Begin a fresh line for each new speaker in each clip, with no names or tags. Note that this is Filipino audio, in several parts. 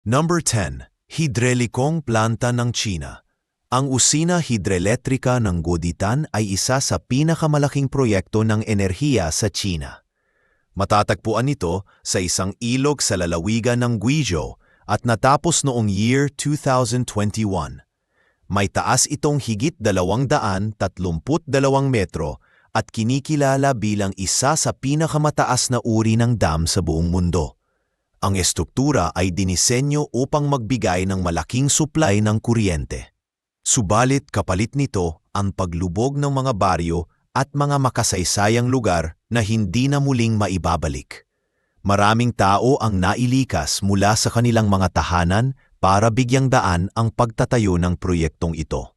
Number 10. Hidrelikong planta ng China. Ang usina hidroelektrika ng Goditan ay isa sa pinakamalaking proyekto ng enerhiya sa China. Matatagpuan ito sa isang ilog sa lalawigan ng Guizhou at natapos noong year 2021. May taas itong higit 232 metro at kinikilala bilang isa sa pinakamataas na uri ng dam sa buong mundo. Ang estruktura ay dinisenyo upang magbigay ng malaking supply ng kuryente. Subalit kapalit nito ang paglubog ng mga baryo at mga makasaysayang lugar na hindi na muling maibabalik. Maraming tao ang nailikas mula sa kanilang mga tahanan para bigyang daan ang pagtatayo ng proyektong ito.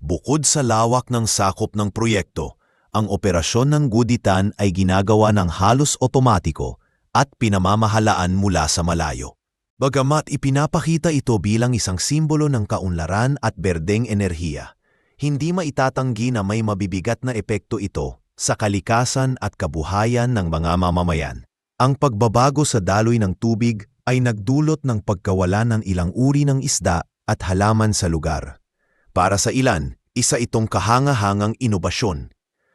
Bukod sa lawak ng sakop ng proyekto, ang operasyon ng guditan ay ginagawa ng halos otomatiko at pinamamahalaan mula sa malayo. Bagamat ipinapakita ito bilang isang simbolo ng kaunlaran at berdeng enerhiya, hindi maitatanggi na may mabibigat na epekto ito sa kalikasan at kabuhayan ng mga mamamayan. Ang pagbabago sa daloy ng tubig ay nagdulot ng pagkawala ng ilang uri ng isda at halaman sa lugar. Para sa ilan, isa itong kahangahangang inobasyon.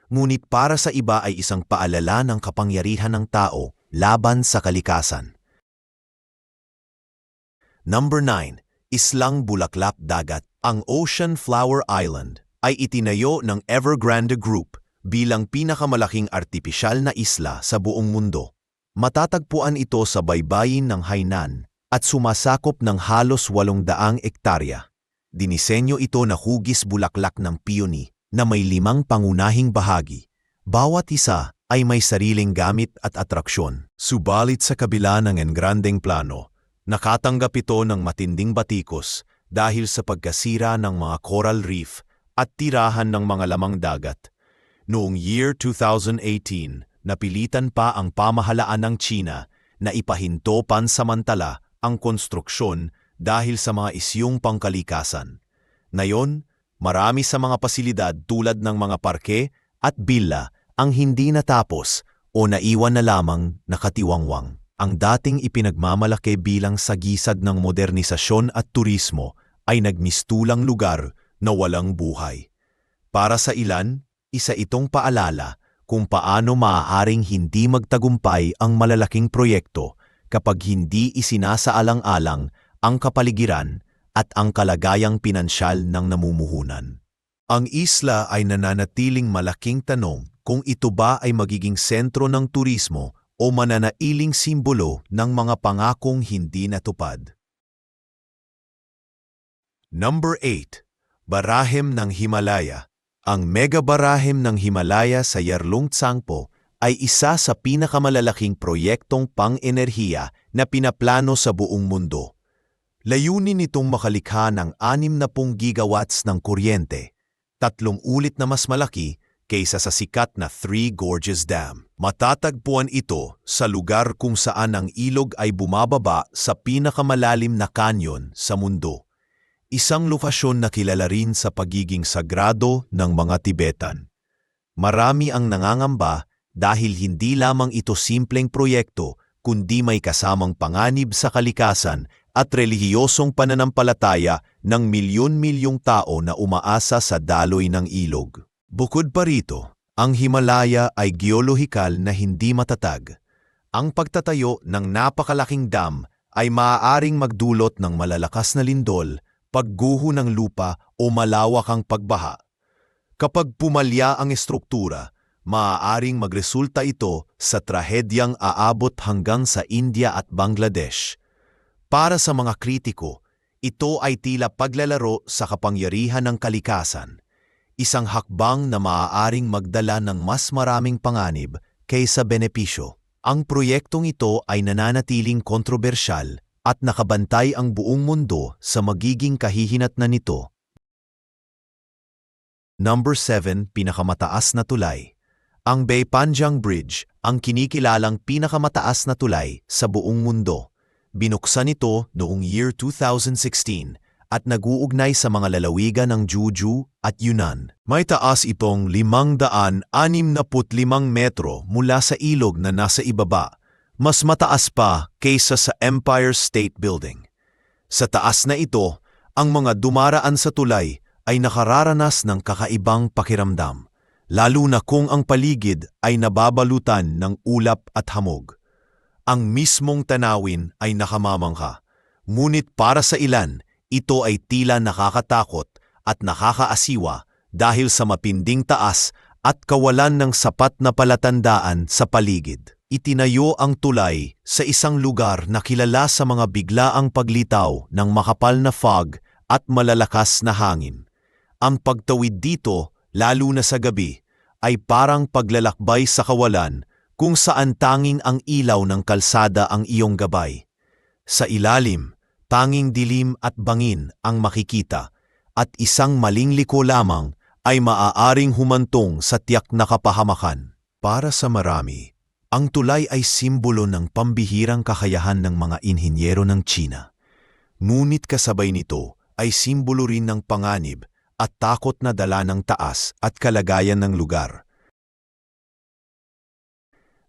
Ngunit para sa iba ay isang paalala ng kapangyarihan ng tao laban sa kalikasan. Number 9. Islang Bulaklak Dagat Ang Ocean Flower Island ay itinayo ng Evergrande Group bilang pinakamalaking artipisyal na isla sa buong mundo. Matatagpuan ito sa baybayin ng Hainan at sumasakop ng halos 800 ektarya. Dinisenyo ito na hugis bulaklak ng peony na may limang pangunahing bahagi. Bawat isa ay may sariling gamit at atraksyon. Subalit sa kabila ng engrandeng plano, nakatanggap ito ng matinding batikos dahil sa pagkasira ng mga coral reef at tirahan ng mga lamang dagat. Noong year 2018, napilitan pa ang pamahalaan ng China na ipahinto pansamantala ang konstruksyon dahil sa mga isyong pangkalikasan. Ngayon, marami sa mga pasilidad tulad ng mga parke at villa ang hindi natapos o naiwan na lamang nakatiwangwang. Ang dating ipinagmamalaki bilang sagisag ng modernisasyon at turismo ay nagmistulang lugar na walang buhay. Para sa ilan, isa itong paalala kung paano maaaring hindi magtagumpay ang malalaking proyekto kapag hindi isinasaalang-alang ang kapaligiran at ang kalagayang pinansyal ng namumuhunan. Ang isla ay nananatiling malaking tanong kung ito ba ay magiging sentro ng turismo o mananailing simbolo ng mga pangakong hindi natupad. Number 8. Barahem ng Himalaya Ang mega barahem ng Himalaya sa Yarlung Tsangpo ay isa sa pinakamalalaking proyektong pang-enerhiya na pinaplano sa buong mundo. Layunin nitong makalikha ng 60 gigawatts ng kuryente, tatlong ulit na mas malaki kaysa sa sikat na Three Gorges Dam. Matatagpuan ito sa lugar kung saan ang ilog ay bumababa sa pinakamalalim na kanyon sa mundo. Isang lokasyon na kilala rin sa pagiging sagrado ng mga Tibetan. Marami ang nangangamba dahil hindi lamang ito simpleng proyekto kundi may kasamang panganib sa kalikasan at relihiyosong pananampalataya ng milyon-milyong tao na umaasa sa daloy ng ilog. Bukod pa rito, ang Himalaya ay geolohikal na hindi matatag. Ang pagtatayo ng napakalaking dam ay maaaring magdulot ng malalakas na lindol, pagguho ng lupa o malawak ang pagbaha. Kapag pumalya ang estruktura, maaaring magresulta ito sa trahedyang aabot hanggang sa India at Bangladesh. Para sa mga kritiko, ito ay tila paglalaro sa kapangyarihan ng kalikasan, isang hakbang na maaaring magdala ng mas maraming panganib kaysa benepisyo. Ang proyektong ito ay nananatiling kontrobersyal at nakabantay ang buong mundo sa magiging kahihinatnan nito. Number 7, pinakamataas na tulay. Ang Bay Panjang Bridge ang kinikilalang pinakamataas na tulay sa buong mundo. Binuksan ito noong year 2016 at naguugnay sa mga lalawigan ng Juju at Yunnan. May taas itong 565 metro mula sa ilog na nasa ibaba, mas mataas pa kaysa sa Empire State Building. Sa taas na ito, ang mga dumaraan sa tulay ay nakararanas ng kakaibang pakiramdam, lalo na kung ang paligid ay nababalutan ng ulap at hamog. Ang mismong tanawin ay nakamamangha, ngunit para sa ilan, ito ay tila nakakatakot at nakakaasiwa dahil sa mapinding taas at kawalan ng sapat na palatandaan sa paligid. Itinayo ang tulay sa isang lugar na kilala sa mga biglaang paglitaw ng makapal na fog at malalakas na hangin. Ang pagtawid dito, lalo na sa gabi, ay parang paglalakbay sa kawalan kung saan tanging ang ilaw ng kalsada ang iyong gabay. Sa ilalim, tanging dilim at bangin ang makikita at isang maling liko lamang ay maaaring humantong sa tiyak na kapahamakan. Para sa marami, ang tulay ay simbolo ng pambihirang kakayahan ng mga inhinyero ng China. Ngunit kasabay nito ay simbolo rin ng panganib at takot na dala ng taas at kalagayan ng lugar.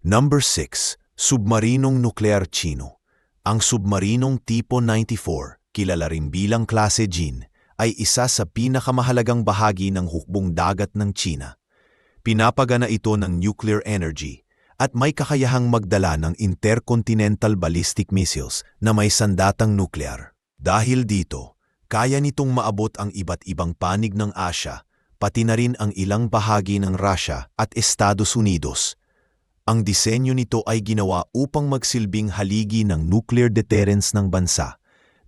Number 6. Submarinong Nuklear Chino Ang submarinong tipo 94, kilala rin bilang klase Jin, ay isa sa pinakamahalagang bahagi ng hukbong dagat ng China. Pinapagana ito ng nuclear energy at may kakayahang magdala ng intercontinental ballistic missiles na may sandatang nuklear. Dahil dito, kaya nitong maabot ang iba't ibang panig ng Asya, pati na rin ang ilang bahagi ng Russia at Estados Unidos. Ang disenyo nito ay ginawa upang magsilbing haligi ng nuclear deterrence ng bansa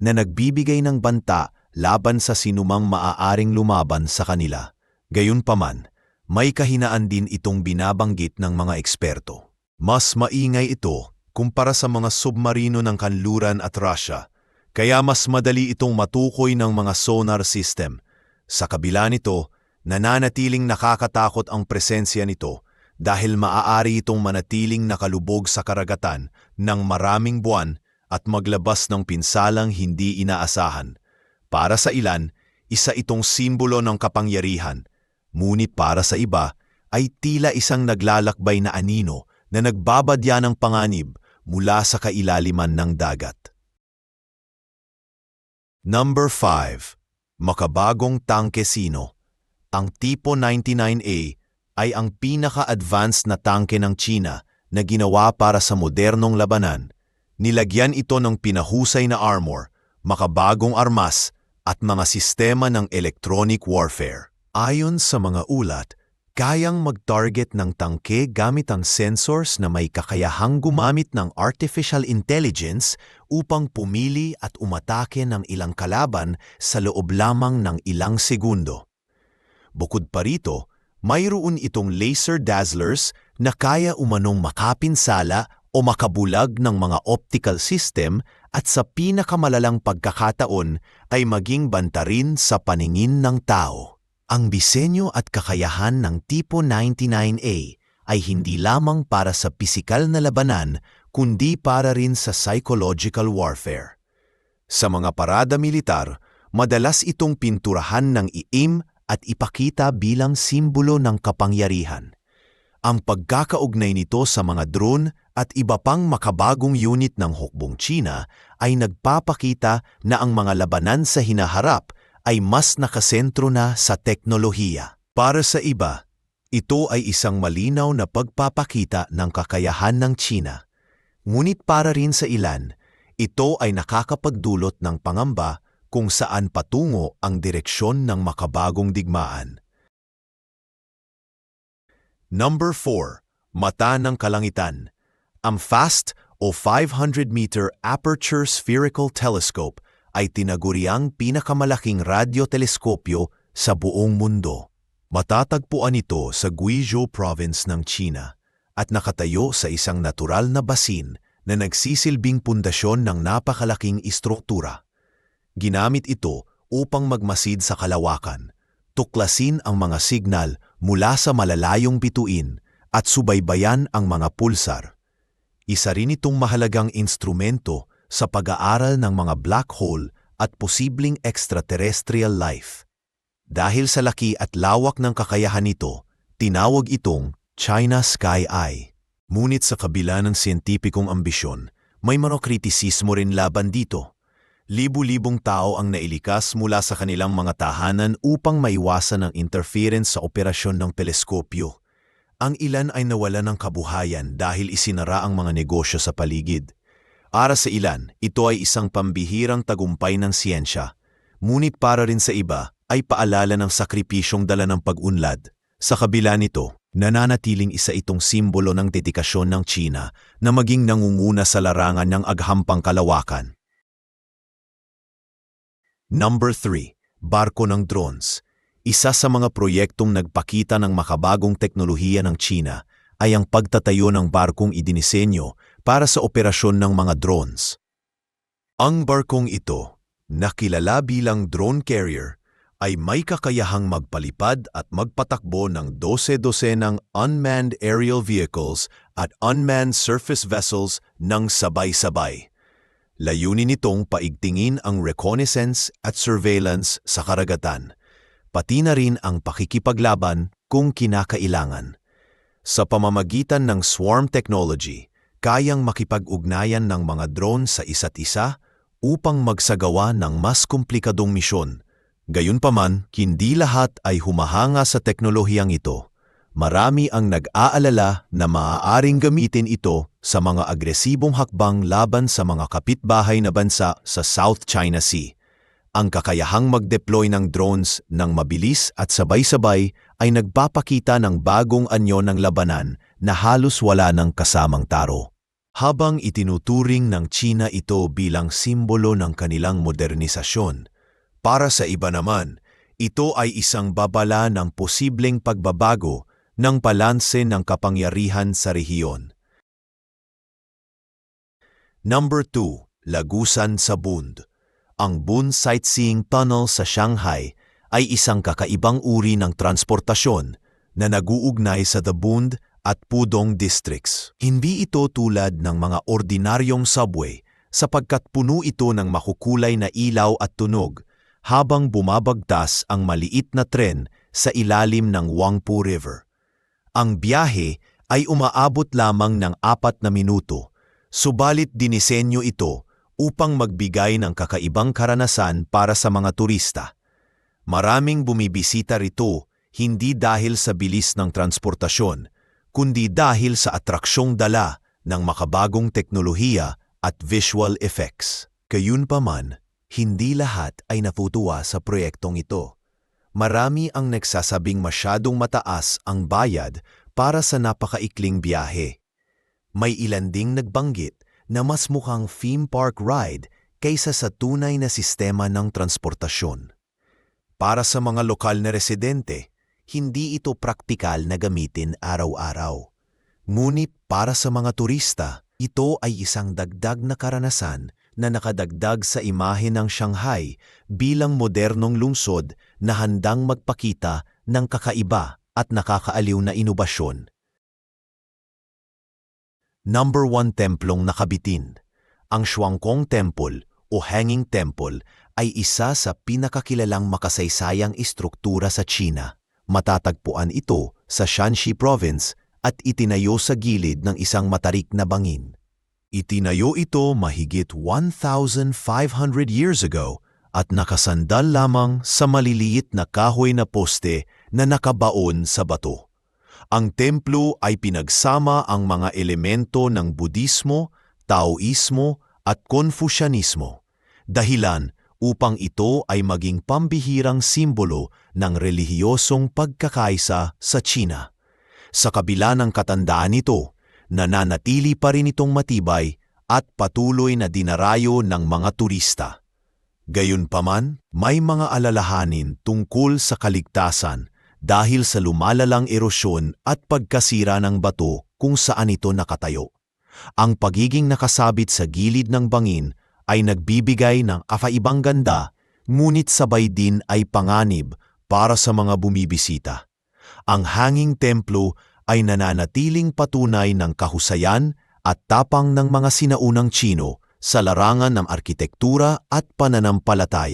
na nagbibigay ng banta laban sa sinumang maaaring lumaban sa kanila. Gayunpaman, may kahinaan din itong binabanggit ng mga eksperto. Mas maingay ito kumpara sa mga submarino ng kanluran at Russia, kaya mas madali itong matukoy ng mga sonar system. Sa kabila nito, nananatiling nakakatakot ang presensya nito dahil maaari itong manatiling nakalubog sa karagatan ng maraming buwan at maglabas ng pinsalang hindi inaasahan. Para sa ilan, isa itong simbolo ng kapangyarihan Ngunit para sa iba ay tila isang naglalakbay na anino na nagbabadya ng panganib mula sa kailaliman ng dagat. Number 5. Makabagong tangkesino. Ang tipo 99A ay ang pinaka-advanced na tangke ng China na ginawa para sa modernong labanan. Nilagyan ito ng pinahusay na armor, makabagong armas at mga sistema ng electronic warfare. Ayon sa mga ulat, kayang mag-target ng tangke gamit ang sensors na may kakayahang gumamit ng artificial intelligence upang pumili at umatake ng ilang kalaban sa loob lamang ng ilang segundo. Bukod pa rito, mayroon itong laser dazzlers na kaya umanong makapinsala o makabulag ng mga optical system at sa pinakamalalang pagkakataon ay maging bantarin sa paningin ng tao. Ang disenyo at kakayahan ng tipo 99A ay hindi lamang para sa pisikal na labanan kundi para rin sa psychological warfare. Sa mga parada militar, madalas itong pinturahan ng iim at ipakita bilang simbolo ng kapangyarihan. Ang pagkakaugnay nito sa mga drone at iba pang makabagong unit ng hukbong China ay nagpapakita na ang mga labanan sa hinaharap ay mas nakasentro na sa teknolohiya. Para sa iba, ito ay isang malinaw na pagpapakita ng kakayahan ng China. Ngunit para rin sa ilan, ito ay nakakapagdulot ng pangamba kung saan patungo ang direksyon ng makabagong digmaan. Number 4. Mata ng Kalangitan Ang FAST o 500-meter Aperture Spherical Telescope ay tinaguriang pinakamalaking radyoteleskopyo sa buong mundo. Matatagpuan ito sa Guizhou Province ng China at nakatayo sa isang natural na basin na nagsisilbing pundasyon ng napakalaking istruktura. Ginamit ito upang magmasid sa kalawakan, tuklasin ang mga signal mula sa malalayong bituin at subaybayan ang mga pulsar. Isa rin itong mahalagang instrumento sa pag-aaral ng mga black hole at posibleng extraterrestrial life. Dahil sa laki at lawak ng kakayahan nito, tinawag itong China Sky Eye. Ngunit sa kabila ng siyentipikong ambisyon, may mga kritisismo rin laban dito. Libu-libong tao ang nailikas mula sa kanilang mga tahanan upang maiwasan ang interference sa operasyon ng teleskopyo. Ang ilan ay nawalan ng kabuhayan dahil isinara ang mga negosyo sa paligid. Para sa ilan, ito ay isang pambihirang tagumpay ng siyensya. Ngunit para rin sa iba, ay paalala ng sakripisyong dala ng pag-unlad. Sa kabila nito, nananatiling isa itong simbolo ng dedikasyon ng China na maging nangunguna sa larangan ng aghampang kalawakan. Number 3. Barko ng drones. Isa sa mga proyektong nagpakita ng makabagong teknolohiya ng China ay ang pagtatayo ng barkong idinisenyo para sa operasyon ng mga drones. Ang barkong ito, nakilala bilang drone carrier, ay may kakayahang magpalipad at magpatakbo ng 12 ng unmanned aerial vehicles at unmanned surface vessels ng sabay-sabay. Layunin nitong paigtingin ang reconnaissance at surveillance sa karagatan, pati na rin ang pakikipaglaban kung kinakailangan. Sa pamamagitan ng swarm technology, kayang makipag-ugnayan ng mga drone sa isa't isa upang magsagawa ng mas komplikadong misyon Gayunpaman, hindi lahat ay humahanga sa teknolohiyang ito. Marami ang nag-aalala na maaaring gamitin ito sa mga agresibong hakbang laban sa mga kapitbahay na bansa sa South China Sea. Ang kakayahang mag-deploy ng drones ng mabilis at sabay-sabay ay nagpapakita ng bagong anyo ng labanan na halos wala ng kasamang taro. Habang itinuturing ng China ito bilang simbolo ng kanilang modernisasyon, para sa iba naman, ito ay isang babala ng posibleng pagbabago ng balanse ng kapangyarihan sa rehiyon. Number 2. Lagusan sa Bund Ang Bund Sightseeing Tunnel sa Shanghai ay isang kakaibang uri ng transportasyon na naguugnay sa The Bund at Pudong districts. Hindi ito tulad ng mga ordinaryong subway sapagkat puno ito ng makukulay na ilaw at tunog habang bumabagtas ang maliit na tren sa ilalim ng Wangpu River. Ang biyahe ay umaabot lamang ng apat na minuto, subalit dinisenyo ito upang magbigay ng kakaibang karanasan para sa mga turista. Maraming bumibisita rito hindi dahil sa bilis ng transportasyon, kundi dahil sa atraksyong dala ng makabagong teknolohiya at visual effects. Kayunpaman, hindi lahat ay nafutuwa sa proyektong ito. Marami ang nagsasabing masyadong mataas ang bayad para sa napakaikling biyahe. May ilan ding nagbanggit na mas mukhang theme park ride kaysa sa tunay na sistema ng transportasyon. Para sa mga lokal na residente, hindi ito praktikal na gamitin araw-araw. Ngunit para sa mga turista, ito ay isang dagdag na karanasan na nakadagdag sa imahe ng Shanghai bilang modernong lungsod na handang magpakita ng kakaiba at nakakaaliw na inobasyon. Number 1 Templong Nakabitin Ang Shuangkong Temple o Hanging Temple ay isa sa pinakakilalang makasaysayang istruktura sa China. Matatagpuan ito sa Shanxi Province at itinayo sa gilid ng isang matarik na bangin. Itinayo ito mahigit 1,500 years ago at nakasandal lamang sa maliliit na kahoy na poste na nakabaon sa bato. Ang templo ay pinagsama ang mga elemento ng Budismo, Taoismo at Konfusyanismo, dahilan upang ito ay maging pambihirang simbolo ng relihiyosong pagkakaisa sa China. Sa kabila ng katandaan nito, nananatili pa rin itong matibay at patuloy na dinarayo ng mga turista. Gayunpaman, may mga alalahanin tungkol sa kaligtasan dahil sa lumalalang erosyon at pagkasira ng bato kung saan ito nakatayo. Ang pagiging nakasabit sa gilid ng bangin ay nagbibigay ng kafaibang ganda, ngunit sabay din ay panganib para sa mga bumibisita. Ang hanging templo ay nananatiling patunay ng kahusayan at tapang ng mga sinaunang Chino sa larangan ng arkitektura at pananampalataya.